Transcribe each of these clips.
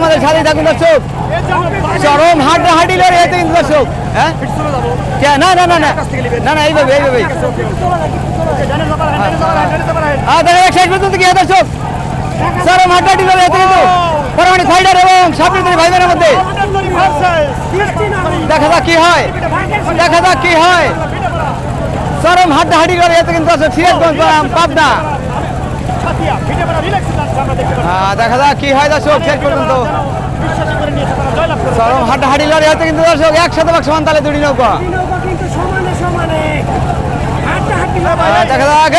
আমাদের সাথে থাকুন দর্শক। চরম হাড্ডা হাড্ডি লড়াই হয়েছে কিন্তু দর্শক। হ্যাঁ? না না না না। না না, এইভাবে এইভাবে। যাক শেষ পর্যন্ত হয় দর্শক। চরম হাড্ডা হাড্ডি কিন্তু। পরমাণিক ফাইটার এবং সাপের ভাই বোনের মধ্যে। দেখা যাক কি হয়। দেখা যাক কি হয়। চরম হাড্ডা হাড্ডি লড়াই হয়েছে কিন্তু দর্শক। সিরাজগঞ্জ পাবনা। দেখা যাক কি হয় দর্শক শেষ পর্যন্ত। চরম হাড্ডা হাড্ডি লড়াই হয়েছে কিন্তু দর্শক একসাথে বাক সমান তালে দুটি নৌকা। আহ, দেখা যাক!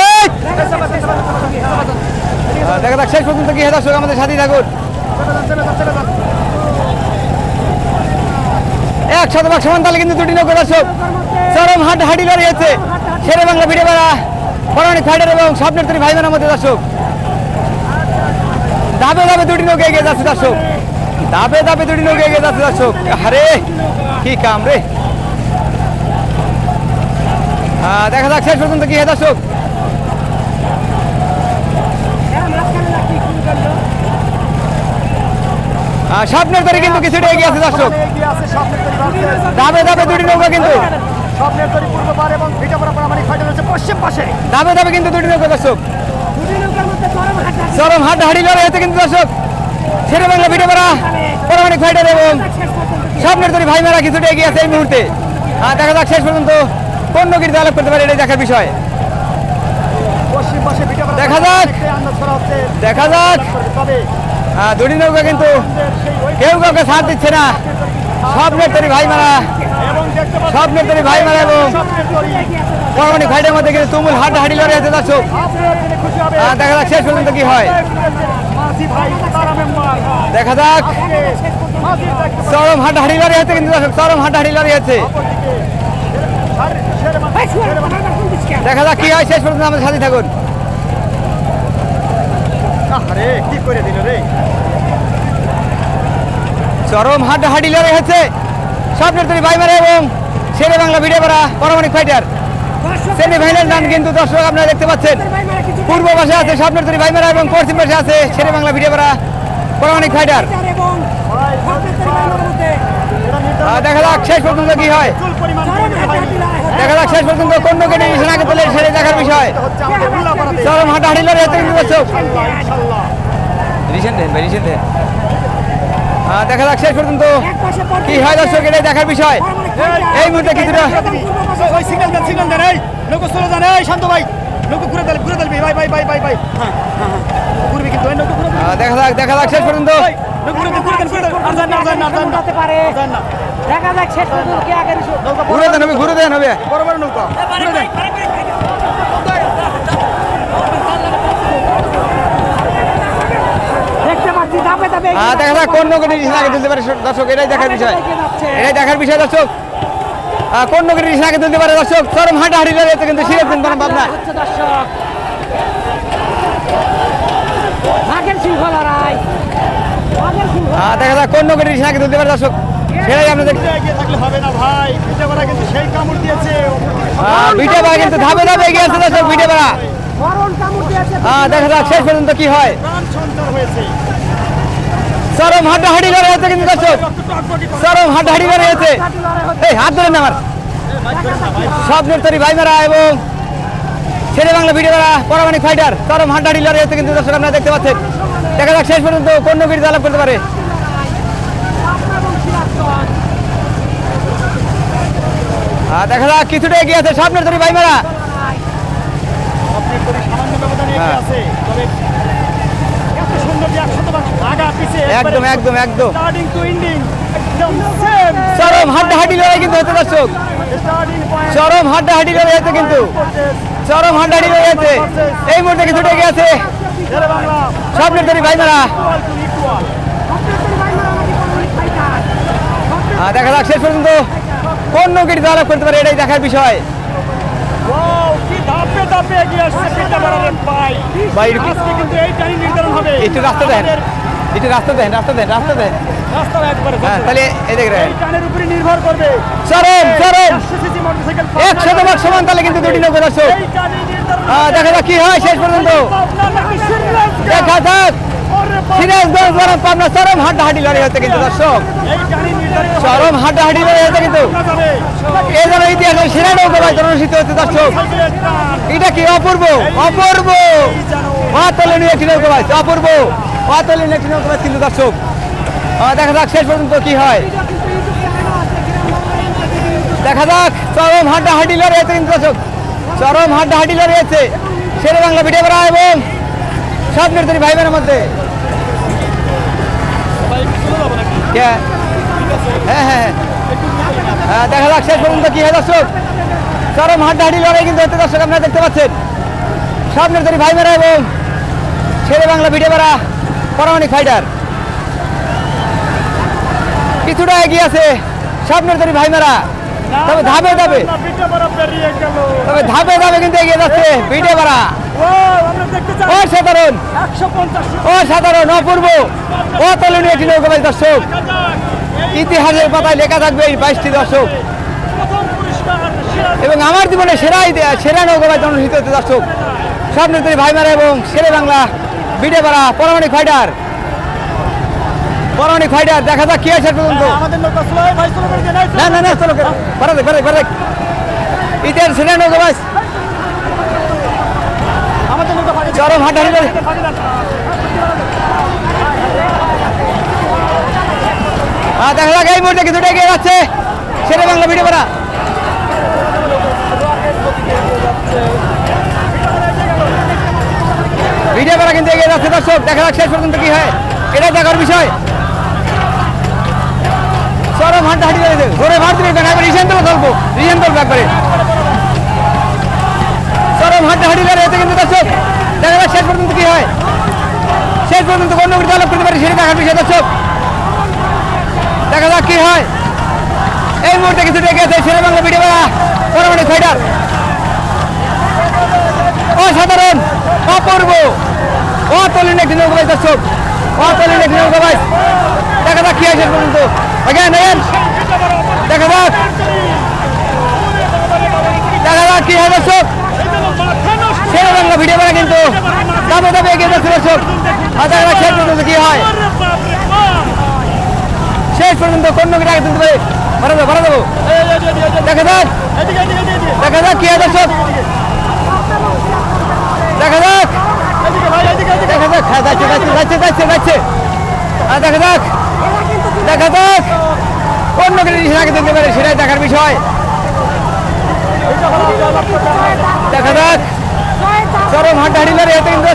আহ, দেখা যাক শেষ পর্যন্ত কি হয় দর্শক আমাদের সাথে থাকুন। এক শতভাগ সমান তালে কিন্তু দুটি নৌকা দর্শক। চরম হাট হাডি লড়াই হচ্ছে। শেরে বাংলা ভিড়ে বেড়া পরাণিক ফাইটার এবং স্বপ্নের তৈরি ভাই বোনের মধ্যে দর্শক। দাবে দাবে দুটি নৌকা এগিয়ে যাচ্ছে দর্শক। দাবে দাবে দুটি নৌকা এগিয়ে যাচ্ছে দর্শক। আরে কি কাম রে? দেখা যাক শেষ পর্যন্ত কি হয় দর্শক। স্বপ্নের তৈরি কিন্তু কিছুটা এগিয়ে আছে দর্শক। দাবে দাবে দুটি নৌকা কিন্তু। স্বপ্নের তরি পূর্ব পার এবং ভিটাপুরা প্রামাণিক ফাইটার হচ্ছে পশ্চিম পাশে। দাবে দাবে কিন্তু দুটি নৌকা দর্শক। চরম হাট হাড়ি লড়াই হচ্ছে কিন্তু দর্শক। শেরে বাংলা ভিডিও পাড়া পরমাণিক ফাইটার এবং স্বপ্নের তৈরি ভাই মারা কিছুটা এগিয়ে আছে এই মুহূর্তে। আহ, দেখা যাক শেষ পর্যন্ত কোন নৌকির আলাপ করতে পারে এটাই দেখার বিষয়। দেখা যাক। দেখা যাক। দুটি নৌকা কিন্তু কেউ কাউকে সাথ দিচ্ছে না। স্বপ্নের তৈরি ভাই মারা এবং দেখতে স্বপ্নের তৈরি ভাই মারা এবং পরমাণিক ফাইটের মধ্যে কিন্তু তুমুল হাট হাড়ি লড়াই হচ্ছে দর্শক দেখা যাক শেষ পর্যন্ত কি হয়। দেখা যাক। চরম হাট হাড়ি লড়াই হচ্ছে কিন্তু দর্শক চরম হাট হাড়ি লড়াই হচ্ছে ভাই, শুয়ে পড়ো, আমার কোন দিকে? দেখা যাক কি হয় শেষ পর্যন্ত আমাদের সাথে থাকুন। আরে কি করে দিল রে? চরম হাট হাড়ি লড়াই হচ্ছে স্বপ্নের তৈরি ভাই মারা এবং শেরে বাংলা ভিডিও করা পরমাণিক ফাইটার দর্শক, সেমি ফাইনাল রান কিন্তু দর্শক আপনারা দেখতে পাচ্ছেন। পূর্ব পাশে আছে স্বপ্নের তৈরি ভাই মারা এবং পশ্চিম পাশে আছে শেরে বাংলা ভিডিও করা পরমাণিক ফাইটার দেখা যাক শেষ পর্যন্ত কি হয়। দেখা যাক শেষ পর্যন্ত কোন কেটে সেনাকে তোলে সেটা দেখার বিষয়। চরম হাট হাড়ি লড়াই হচ্ছে কিন্তু রিসেন্ট রিসেন্ট দেখা যাক শেষ পর্যন্ত কি হয় দর্শক এটাই দেখার বিষয়। এই মুহূর্তে কিছুটা ওই সিগন্যাল দেন সিগন্যাল দেন এই নৌকো চলে যান এই শান্ত ভাই। ঘুরে দেন ঘুরে দেন ভাই ভাই ভাই ভাই ভাই হ্যাঁ হ্যাঁ হ্যাঁ। কিন্তু এই নৌকো ঘুরে দেখা যাক দেখা যাক শেষ পর্যন্ত। ঘুরে দেন ঘুরে দেন ঘুরে দেন। আর যান না যান না যান না। পারে। যান না। দেখা যাক শেষ পর্যন্ত কে আগে ঘুরে দেন হবে ঘুরে দেন হবে। বড় বড় নৌকা। ঘুরে দেন দেখতে পাচ্ছি ধাপে ধাপে আহ, দেখা যাক কোন তুলতে পারে দর্শক এটাই দেখার বিষয়। এটাই দেখার বিষয় দর্শক। আহ, কোন নৌকাটি সেনাকে তুলতে পারে দর্শক? চরম হাঁটা হাঁটি কিন্তু সিরিয়াস দিন পাবনা দর্শক। বাঘের শৃঙ্খলা রায় বাঘের শৃঙ্খলা আহ, দেখা যাক কোন নৌকাটি সেনাকে তুলতে পারে দর্শক? সেটাই আমরা থাকলে হবে না ভাই। পিঠে কিন্তু সেই কামড় দিয়েছে। আহ, কিন্তু ধাপে ধাপে এগিয়ে আছে দর্শক ভিটে পাড়া মরণ কামড় দিয়েছে। আহ, দেখা যাক শেষ পর্যন্ত কি হয়। হয়েছে। চরম হাঁটি লড়াই হচ্ছে কিন্তু দর্শক চরম হাঁটি লড়াই হচ্ছে এই হাত ধরেন না আমার। স্বপ্নের তৈরি ভাই মারা এবং ছেলে বাংলা ভিডিও করা পরমাণিক ফাইটার চরম হাঁটি লড়াই হচ্ছে কিন্তু দর্শক আপনারা দেখতে পাচ্ছেন। দেখা যাক শেষ পর্যন্ত কোন নবীর আলাপ করতে পারে। দেখা যাক কিছুটা এগিয়ে আছে স্বপ্নের তৈরি ভাই মারা। সামান্য ব্যবধানে এগিয়ে। আছে তবে এত সুন্দর যে একশো তোমার আগা পিছে একদম একদম একদম। স্টার্টিং টু এন্ডিং একদম সেম চরম হাড্ডা হাঁটি লড়াই কিন্তু হচ্ছে দর্শক। চরম হাড্ডা হাঁটি লড়াই হচ্ছে কিন্তু। চরম হাড্ডা লড়াই হচ্ছে এই মুহূর্তে আছে শেরে বাংলা। স্বপ্নের তৈরি ভাই মারা ইকুয়াল টু ইকুয়াল স্বপ্নের তরি ভাই মারা নাকি পরমাণিক ফাইটার আহ, দেখা যাক শেষ পর্যন্ত কোন নৌকিটি আলাপ করতে পারে এটাই দেখার বিষয়। আজকে কিন্তু এইটাই নির্ধারণ হবে। একটু রাস্তা দেন। একটু রাস্তা দেন রাস্তা দেন রাস্তা দেন। রাস্তা একবারে হ্যাঁ তাহলে এই দেখে এই টানের উপরে নির্ভর করবে। চরম চরম 100 সিসি মোটরসাইকেল এক শতভাগ সমান তাহলে কিন্তু দুটি নৌকা দর্শক এই টানে নির্ধারণ দেখা যাক কি হয় শেষ পর্যন্ত। পাবনা নাকি সিরিয়াস দেখা যাক। সিরাজগঞ্জ বনাম পাবনা চরম হাড্ডাহাড্ডি লড়াই হচ্ছে কিন্তু দর্শক। এই গাড়ি নির্ধারিত চরম হাড্ডাহাড্ডি লড়াই হচ্ছে কিন্তু। যাবে। যেন ইতিহাসের সেরা নৌকা ভাই অনুষ্ঠিত হচ্ছে দর্শক। এটা কি অপূর্ব? অপূর্ব। একটি নৌকা অপূর্ব। অতলনীয় একটি নৌকা কিন্তু দর্শক। দেখা যাক শেষ পর্যন্ত কি হয়। দেখা যাক, চরম হাড্ডাহাড্ডি লড়াই হচ্ছে কিন্তু দর্শক। চরম হাড্ডাহাড্ডি লড়াই হচ্ছে শেরে বাংলা ভিডিও করা এবং স্বপ্নের তৈরি ভাই বোনের মধ্যে। হ্যাঁ হ্যাঁ হ্যাঁ। দেখা যাক শেষ পর্যন্ত কি হয় দর্শক। চরম হাড্ডাহাড্ডি লড়াই কিন্তু হচ্ছে দর্শক, আপনারা দেখতে পাচ্ছেন। স্বপ্নের তৈরি ভাই মেরা এবং শেরে বাংলা ভিডিও করা পরামানিক ফাইটার কিছুটা এগিয়ে আছে স্বপ্নের তৈরি ভাই মেরা তবে ধাপে ধাপে। পিঠে তবে ধাপে ধাপে কিন্তু এগিয়ে যাচ্ছে দেখতে চাই। অসাধারণ। অসাধারণ অপূর্ব। অতুলনীয় একটি নৌকা ভাই দর্শক। ইতিহাসের পাতায় লেখা থাকবে এই বাইশটি দর্শক। এবং আমার জীবনে সেরা সেরা নৌকা ভাই অনুষ্ঠিত হচ্ছে দর্শক। স্বপ্নের তৈরি ভাইমারা এবং শেরে বাংলা বিডে পাড়া পরমাণিক ফাইটার পরমাণিক ফাইটার দেখা যাক কি আছে পর্যন্ত। না না না চলো দেখ বাড়া বাড়া ইতিহাস ভাই আমাদের নৌকা চরম। হ্যাঁ দেখা যাক এই মুহূর্তে কিছুটা এগিয়ে যাচ্ছে। শেরে বাংলা ভিডিও করা কিন্তু এগিয়ে যাচ্ছে দর্শক, দেখা যাক শেষ পর্যন্ত কি হয়। এটা দেখার বিষয়। চরম হাঁটা হাঁটি ঘুরে না একবার রিসেন্ট রিসেন্ট চরম হাঁটা হাঁটি কিন্তু দর্শক, দেখা যাক শেষ পর্যন্ত কি হয়। শেষ পর্যন্ত অন্য কিছু আলোক করতে পারি সেটা দেখার বিষয় দর্শক। দেখা যাক কি হয়। এই মুহূর্তে কিছু ডেকে আছে শেরে বাংলা ভিডিও পরমাণু ফাইটার অসাধারণ। অতলীন একটি নৌকা দর্শক অতলীন একটি নৌকা বাইশ। দেখা যাক কি শেষ পর্যন্ত। Again, again. দেখা যাক। দেখা যাক কি হয় দর্শক। শেরে বাংলা ভিডিও করা কিন্তু দামে দামে এগিয়ে যাচ্ছে দর্শক। আর দেখা যাক শেষ পর্যন্ত কি হয়। শেষ পর্যন্ত কোন নৌকা আগে তুলতে পারে? ভাড়া দেবো ভাড়া দেবো। দেখা যাক। দেখা যাক কি হয় দর্শক। দেখা যাক এদিকে ভাই এদিকে এদিকে দেখা যাক হ্যাঁ যাচ্ছে যাচ্ছে যাচ্ছে যাচ্ছে যাচ্ছে আর দেখা যাক। দেখা যাক। অন্য কিছু জিনিস আগে দিতে পারে, সেটাই দেখার বিষয়। দেখা যাক। চরম হাঁটা হাঁড়ি এত কিন্তু